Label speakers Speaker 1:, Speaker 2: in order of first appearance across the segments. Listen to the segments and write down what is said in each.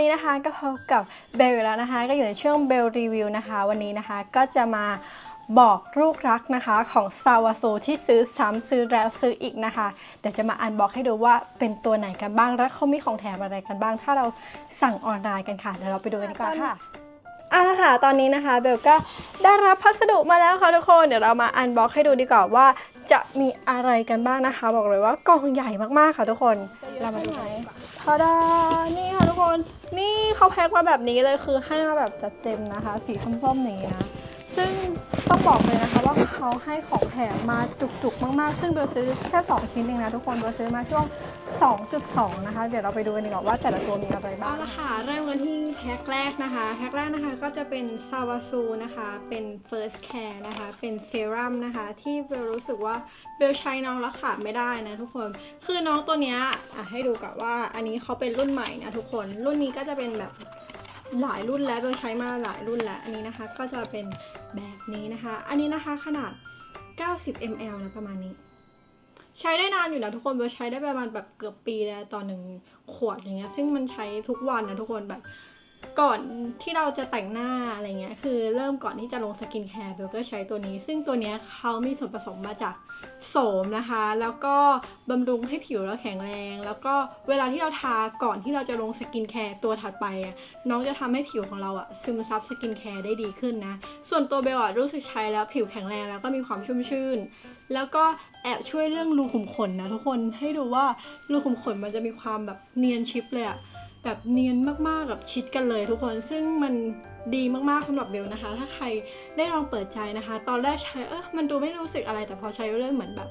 Speaker 1: นี้นะคะก็พบกับเบลแล้วนะคะ ก็อยู่ในช่วงเบลรีวิวนะคะ วันนี้นะคะก็จะมาบอกลูกรักนะคะของซาวาโซที่ซื้อซ้ำซื้อแล้วซื้ออีกนะคะ เดี๋ยวจะมาอันบอกให้ดูว่าเป็นตัวไหนกันบ้างและเขามีของแถมอะไรกันบ้าง ถ้าเราสั่งออนไลน์กันค่ะเดี๋ยวเราไปดูกันดีกว่าค่ะเอาละค่ะตอนนี้นะคะเบลก็ได้รับพัสดุมาแล้วค่ะทุกคนเดี๋ยวเรามาอันบ็อกให้ดูดีกว่าว่าจะมีอะไรกันบ้างนะคะ บอกเลยว่ากล่องใหญ่มากๆค่ะทุกคน เรามาดูไหนทาดานี่ค่ะทุกคน นี่เขาแพ็คมาแบบนี้เลยคือให้มาแบบจัดเต็มนะคะ สีส้มๆอย่างนี้นะ ซึ่งต้องบอกเลยนะคะว่าเขาให้ของแถมมาจุกๆมากๆ ซึ่งเบลซื้อแค่ 2 ชิ้นเองนะทุกคนเบลซื้อมาช่วง 2.2 นะคะ เดี๋ยวเราไปดูกันดีกว่าว่าแต่ละตัวมีอะไรบ้างเอาละค่ะเริ่มกันที่แพ็คแรกนะคะแพ็คแรกนะคะก็จะเป็นซาวาซูนะคะเป็น first care นะคะเป็นเซรั่มนะคะที่เบลรู้สึกว่าเบลใช้น้องแล้วขาดไม่ได้นะทุกคนคือน้องตัวเนี้ยอะให้ดูกับว่าอันนี้เขาเป็นรุ่นใหม่นะทุกคนรุ่นนี้ก็จะเป็นแบบหลายรุ่นแล้วเบลใช้มาหลายรุ่นแล้วอันนี้นะคะก็จะเป็นแบบนี้นะคะ อันนี้นะคะขนาด 90 ml นะประมาณนี้ ใช้ได้นานอยู่นะทุกคนเบลใช้ได้ประมาณแบบเกือบปีแล้วต่อหนึ่งขวดอย่างเงี้ยซึ่งมันใช้ทุกวันนะทุกคนแบบก่อนที่เราจะแต่งหน้าอะไรเงี้ยคือเริ่มก่อนที่จะลงสกินแคร์เบลก็ใช้ตัวนี้ ซึ่งตัวเนี้ยเขามีส่วนผสมมาจากโสมนะคะ แล้วก็บำรุงให้ผิวเราแข็งแรง แล้วก็เวลาที่เราทาก่อนที่เราจะลงสกินแคร์ตัวถัดไปอะน้องจะทำให้ผิวของเราอะซึมซับสกินแคร์ได้ดีขึ้นนะ ส่วนตัวเบลอะรู้สึกใช้แล้วผิวแข็งแรงแล้วก็มีความชุ่มชื่น แล้วก็แอบช่วยเรื่องรูขุมขนนะทุกคนให้ดูว่ารูขุมขนมันจะมีความแบบเนียนชิปเลยอะแบบเนียนมากๆแบบชิดกันเลยทุกคนซึ่งมันดีมากๆสำหรับเบลนะคะ ถ้าใครได้ลองเปิดใจนะคะ ตอนแรกใช้เออมันดูไม่รู้สึกอะไรแต่พอใช้เรื่อยเหมือนแบบ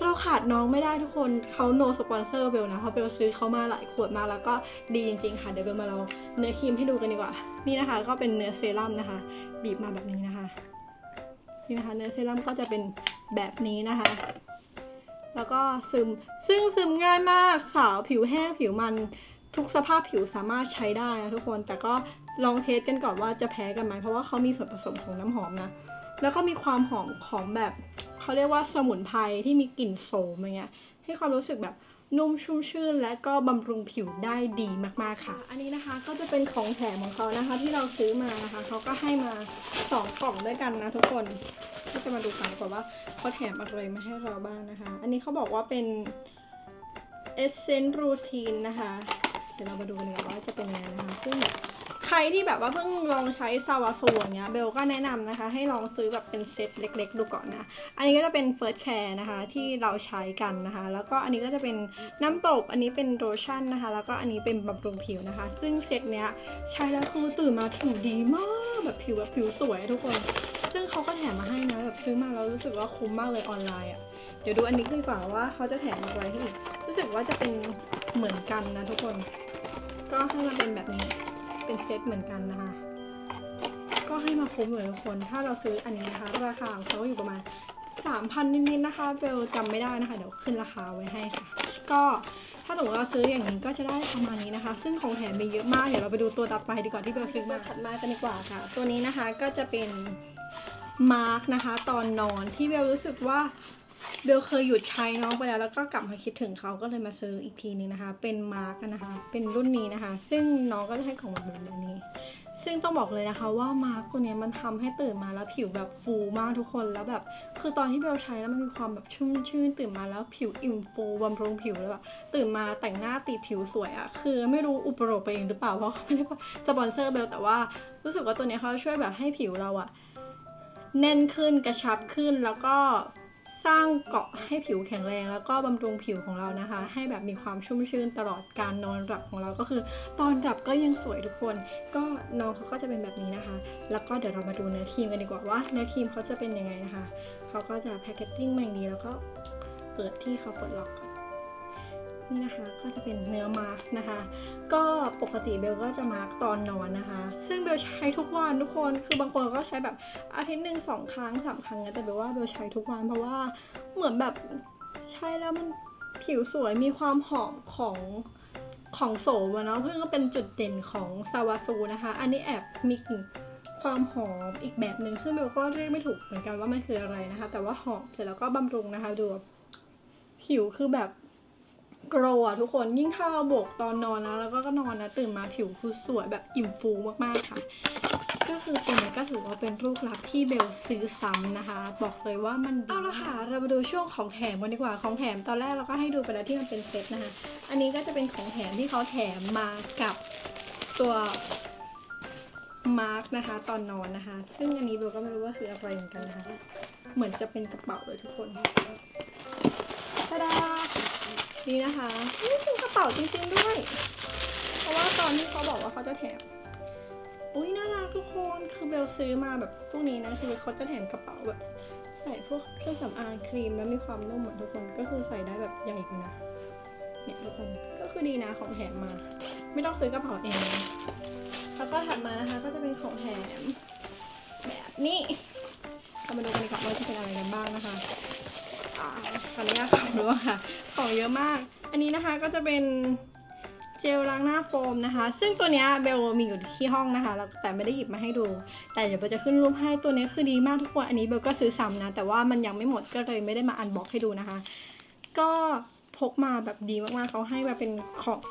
Speaker 1: เราขาดน้องไม่ได้ทุกคนเขาโนสปอนเซอร์เบลนะเพราะเบลซื้อเขามาหลายขวดมากแล้วก็ดีจริงๆค่ะเดี๋ยวเบลมาลองเนื้อครีมให้ดูกันดีกว่า นี่นะคะ ก็เป็นเนื้อเซรั่มนะคะ บีบมาแบบนี้นะคะ นี่นะคะเนื้อเซรั่มก็จะเป็นแบบนี้นะคะ แล้วก็ซึมซึ่งซึมง่ายมากสาวผิวแห้งผิวมันทุกสภาพผิวสามารถใช้ได้นะทุกคนแต่ก็ลองเทสกันก่อนว่าจะแพ้กันไหมเพราะว่าเขามีส่วนผสมของน้ำหอมนะ แล้วก็มีความหอมของแบบเขาเรียกว่าสมุนไพรที่มีกลิ่นโสมอะไรเงี้ยให้ความรู้สึกแบบ นุ่มชุ่มชื่น และก็บำรุงผิวได้ดีมากๆค่ะ อันนี้นะคะก็จะเป็นของแถมของเขานะคะ ที่เราซื้อมานะคะเขาก็ให้มาสองกล่องด้วยกันนะทุกคนก็จะมาดูกันก่อนว่าเขาแถมอะไรมาให้เราบ้างนะคะ อันนี้เขาบอกว่าเป็น Essence Routine นะคะ เดี๋ยวเรามาดูกันเลยว่าจะเป็นยังไงนะคะซึ่ง รที่แบบว่าเพิ่งลองใช้ซาวาซูอย่างเงี้ยเบลก็แนะนำนะคะ ให้ลองซื้อแบบเป็นเซตเล็ก ๆ ดูก่อนนะ อันนี้ก็จะเป็น First Care นะคะที่เราใช้กันนะคะ แล้วก็อันนี้ก็จะเป็นน้ำตบ อันนี้เป็นโลชั่นนะคะ แล้วก็อันนี้เป็นบำรุงผิวนะคะ ซึ่งเซตเนี้ยใช้แล้วคือตื่นมาผิวดีมากแบบผิวแบบผิวสวยทุกคน ซึ่งเขาก็แถมมาให้นะแบบซื้อมาแล้วรู้สึกว่าคุ้มมากเลยออนไลน์อะ่ะเดี๋ยวดูอันนี้ดีกว่าว่าเขาจะแถมอะไรให้อีกรู้สึกว่าจะเป็นเหมือนกันนะทุกคน ก็ให้มาเป็นแบบนี้ เป็นเซตเหมือนกันนะคะ ก็ให้มาคุ้มเลยทุกคน ถ้าเราซื้ออันนี้นะคะ ราคาของเขาอยู่ประมาณ 3,000 นิดๆนะคะเบลจำไม่ได้นะคะ เดี๋ยวขึ้นราคาไว้ให้ค่ะ ก็ถ้าสมมติเราซื้ออย่างนี้ก็จะได้ประมาณนี้นะคะ ซึ่งของแถมมีเยอะมาก เดี๋ยวเราไปดูตัวต่อไปดีกว่าที่เบลซื้อมาถัดมากันดีกว่าค่ะ ตัวนี้นะคะก็จะเป็นมาร์กนะคะ ตอนนอนที่เบลรู้สึกว่า เบลเคยหยุดใช้น้องไปแล้วแล้วก็กลับมาคิดถึงเขาก็เลยมาซื้ออีกทีนึงนะคะ เป็นมาร์กนะคะ เป็นรุ่นนี้นะคะ ซึ่งน้องก็จะให้ของมาแบบนี้ ซึ่งต้องบอกเลยนะคะว่ามาร์กตัวนี้มันทำให้ตื่นมาแล้วผิวแบบฟูมากทุกคนแล้วแบบ คือตอนที่เบลใช้แล้วมันมีความแบบชุ่มชื่นตื่นมาแล้วผิวอิ่มฟูบำรุงผิวแล้วแบบตื่นมาแต่งหน้าตีผิวสวยอะคือไม่รู้อุปโลกไปเองหรือเปล่าเพราะเขาไม่ได้สปอนเซอร์เบลแต่ว่ารู้สึกว่าตัวนี้เขาช่วยแบบให้ผิวเราอะแน่นขึ้นกระชับขึ้นแล้วก็ สร้างเกาะให้ผิวแข็งแรง แล้วก็บำรุงผิวของเรานะคะ ให้แบบมีความชุ่มชื่นตลอดการนอนหลับของเราก็คือ ตอนหลับก็ยังสวยทุกคน ก็น้องเขาก็จะเป็นแบบนี้นะคะ แล้วก็เดี๋ยวเรามาดูเนื้อครีมกันดีกว่าว่าเนื้อครีมเขาจะเป็นยังไงนะคะเขาก็จะแพคเกจจิ้งมาอย่างดีแล้วก็เปิดที่เขาเปิดล็อกก่อ นนี่นะคะก็จะเป็นเนื้อมาสก์นะคะ ก็ปกติเบลก็จะมาร์กตอนนอนนะคะ ซึ่งเบลใช้ทุกวันทุกคนคือบางคนก็ใช้แบบอาทิตย์หนึ่งสองครั้งสามครั้งนะแต่เบลว่าเบลใช้ทุกวันเพราะว่าเหมือนแบบใช้แล้วมันผิวสวยมีความหอมของของโสมเนาะเพื่อก็เป็นจุดเด่นของซาวาซูนะคะ อันนี้แอบมีกลิ่นความหอมอีกแบบหนึ่งซึ่งเบลก็เรียกไม่ถูกเหมือนกันว่ามันคืออะไรนะคะ แต่ว่าหอมเสร็จแล้วก็บำรุงนะคะดูผิวคือแบบ กรว์อะทุกคนยิ่งถ้าเราโบกตอนนอนนะแล้วก็ก็นอนนะตื่นมาผิวคือสวยแบบอิ่มฟูมากๆค่ะ ก็คือตัวนี้ก็ถือว่าเป็นลูกรักที่เบลซื้อซ้ำนะคะ บอกเลยว่ามันเอาละค่ะ เรามาดูช่วงของแถมกันดีกว่าของแถมตอนแรกเราก็ให้ดูไปแล้วที่มันเป็นเซตนะคะ อันนี้ก็จะเป็นของแถมที่เขาแถมมากับตัวมาร์กนะคะ ตอนนอนนะคะ ซึ่งอันนี้เบลก็ไม่รู้ว่าคืออะไรเหมือนกันนะคะ เหมือนจะเป็นกระเป๋าเลยทุกคนตาดา นี่นะคะนี่เป็นกระเป๋าจริงๆด้วย เพราะว่าตอนที่เขาบอกว่าเขาจะแถม อุ้ยน่ารักทุกคน คือเบลซื้อมาแบบพวกนี้นะ คือเขาจะแถมกระเป๋าแบบใส่พวกเครื่องสำอางครีมแล้วมีความนุ่มเหมือนทุกคน ก็คือใส่ได้แบบใหญ่อยู่นะเนี่ยทุกคน ก็คือดีนะของแถมมา ไม่ต้องซื้อกระเป๋าเอง แล้วก็ถัดมานะคะก็จะเป็นของแถมแบบนี้เรามาดูกันดีกว่าว่าจะเป็นอะไรกันบ้างนะคะอ่าขออนุญาตขับดูค่ะ ของเยอะมาก อันนี้นะคะก็จะเป็นเจลล้างหน้าโฟมนะคะ ซึ่งตัวเนี้ยเบลมีอยู่ที่ห้องนะคะแต่ไม่ได้หยิบมาให้ดู แต่เดี๋ยวเบลจะขึ้นรูปให้ตัวนี้คือดีมากทุกคนอันนี้เบลก็ซื้อซ้ำนะ แต่ว่ามันยังไม่หมดก็เลยไม่ได้มาอันบ็อกให้ดูนะคะ ก็พกมาแบบดีมากๆเขาให้มาเป็นของ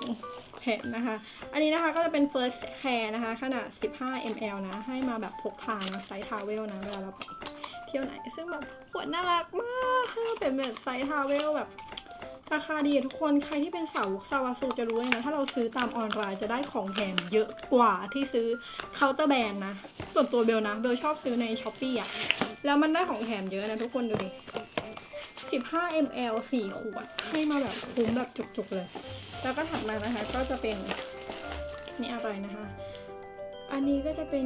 Speaker 1: แถมนะคะ อันนี้นะคะก็จะเป็น first hair นะคะ ขนาด 15 ml นะ ให้มาแบบพกพานะไซส์ทาวเวลนะเวลาเราไปเที่ยวไหน ซึ่งแบบขวดน่ารักมากเป็นแบบไซส์ทาวเวลแบบ ราคาดีทุกคนใครที่เป็นสาวกซาวาซูจะรู้เลยนะ ถ้าเราซื้อตามออนไลน์จะได้ของแถมเยอะกว่าที่ซื้อเคาน์เตอร์แบรนด์นะ ส่วนตัวเบลนะเบลชอบซื้อในช้อปปี้อะแล้วมันได้ของแถมเยอะนะทุกคนดูดิ 15 ml 4 ขวด ให้มาแบบคุ้มแบบจุกๆเลย แล้วก็ถัดมานะคะ ก็จะเป็น นี่อะไรนะคะ อันนี้ก็จะเป็น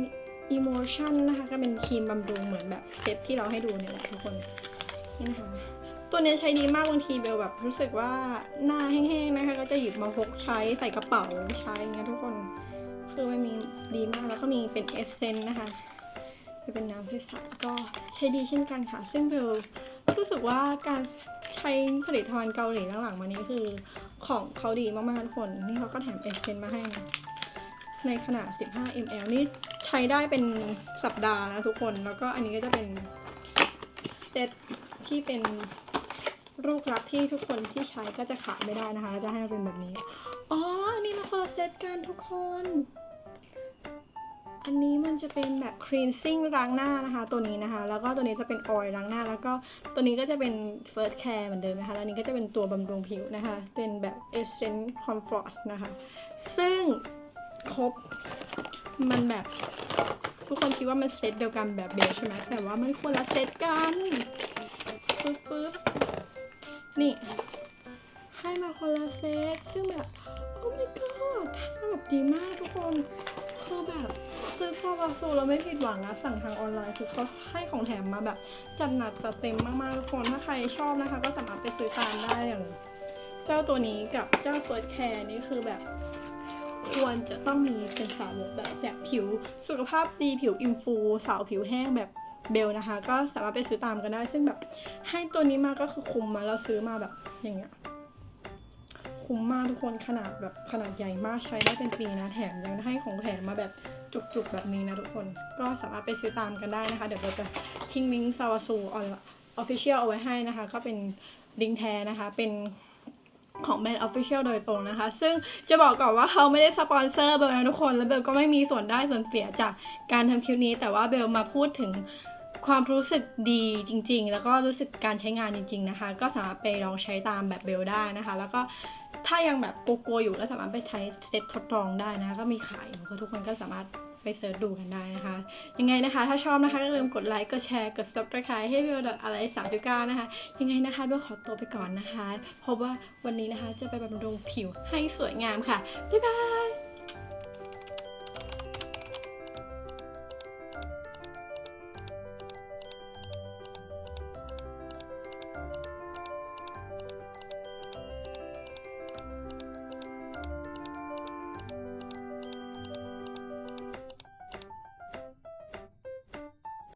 Speaker 1: emotion นะคะ ก็เป็นครีมบำรุงเหมือนแบบเซตที่เราให้ดูเนี่ยแหละทุกคน นี่นะคะ ตัวนี้ใช้ดีมากบางทีเบลแบบรู้สึกว่าหน้าแห้งๆนะคะ ก็จะหยิบมาพกใช้ใส่กระเป๋าใช้อย่างเงี้ยทุกคน คือมันมีดีมากแล้วก็มีเป็นเอสเซนต์นะคะเป็นน้ำใสๆก็ใช้ดีเช่นกันค่ะ ซึ่งเบลรู้สึกว่าการใช้ผลิตภัณฑ์เกาหลีหลังๆมานี้คือของเขาดีมากๆทุกคน นี่เขาก็แถมเอสเซนต์มาให้นะในขนาด 15 ml นี่ใช้ได้เป็นสัปดาห์นะทุกคน แล้วก็อันนี้ก็จะเป็นเซตที่เป็น ลูกรักษ์ที่ทุกคนที่ใช้ก็จะขาดไม่ได้นะคะ จะให้มันเป็นแบบนี้ อ๋อ อันนี้มาคอเซตกันทุกคน อันนี้มันจะเป็นแบบ cleansing ล้างหน้านะคะ ตัวนี้นะคะ แล้วก็ตัวนี้จะเป็น oil ล้างหน้า แล้วก็ตัวนี้ก็จะเป็น first care เหมือนเดิมนะคะ แล้วนี้ก็จะเป็นตัวบำรุงผิวนะคะ เป็นแบบ essence comfort นะคะ ซึ่งครบ มันแบบทุกคนคิดว่ามันเซตเดียวกันแบบเบลใช่ไหมแต่ว่ามันคนละเซตกันปึ๊บปึ๊บ นี่ ให้มาคนละเซตซึ่งแบบโอ้ my god ถ้าแบบดีมากทุกคนคือแบบซื้อซาวาซูเราไม่ผิดหวังนะสั่งทางออนไลน์คือเขาให้ของแถมมาแบบ จัดหนักจัดเต็มมากๆทุกคนถ้าใครชอบนะคะ ก็สามารถไปซื้อตามได้อย่าง เจ้าตัวนี้กับเจ้าเฟิร์สแคร์นี่คือแบบ ควรจะต้องมีเป็นสาวกแบบแบบผิวสุขภาพดีผิวอินฟู สาวผิวแห้งแบบ เบลนะคะ ก็สามารถไปซื้อตามกันได้ ซึ่งแบบให้ตัวนี้มาก็คือคุ้มมาเราซื้อมาแบบอย่างเงี้ยคุ้มมากทุกคนขนาดแบบขนาดใหญ่มากใช้ได้เป็นปีนะแถมยังให้ของแถมมาแบบจุกๆแบบนี้นะทุกคนก็สามารถไปซื้อตามกันได้นะคะ เดี๋ยวเราจะทิ้งลิงก์ซาวาซูออนออฟฟิเชียลเอาไว้ให้นะคะ ก็เป็นลิงก์แท้นะคะ เป็นของแบรนด์ Official โดยตรงนะคะ ซึ่งจะบอกก่อนว่าเขาไม่ได้สปอนเซอร์เบลนะทุกคน และเบลก็ไม่มีส่วนได้ส่วนเสียจากการทำคลิปนี้ แต่ว่าเบลมาพูดถึง ความรู้สึกดีจริง ๆ แล้วก็รู้สึกการใช้งานจริง ๆนะคะ ก็สามารถไปลองใช้ตามแบบเบลได้นะคะ แล้วก็ถ้ายังแบบกลัวๆอยู่ก็สามารถไปใช้เซตทดลองได้นะะก็มีขายอยู่ก็ทุกคนก็สามารถไปเสิร์ชดูกันได้นะคะ ยังไงนะคะ ถ้าชอบนะคะก็อย่าลืมกดไลค์กดแชร์กด subscribe ให้เบลอะไร39นะคะ ยังไงนะคะเบลขอตัวไปก่อนนะคะ เพราะว่าวันนี้นะคะจะไปบำรุงผิวให้สวยงามค่ะบ๊ายบาย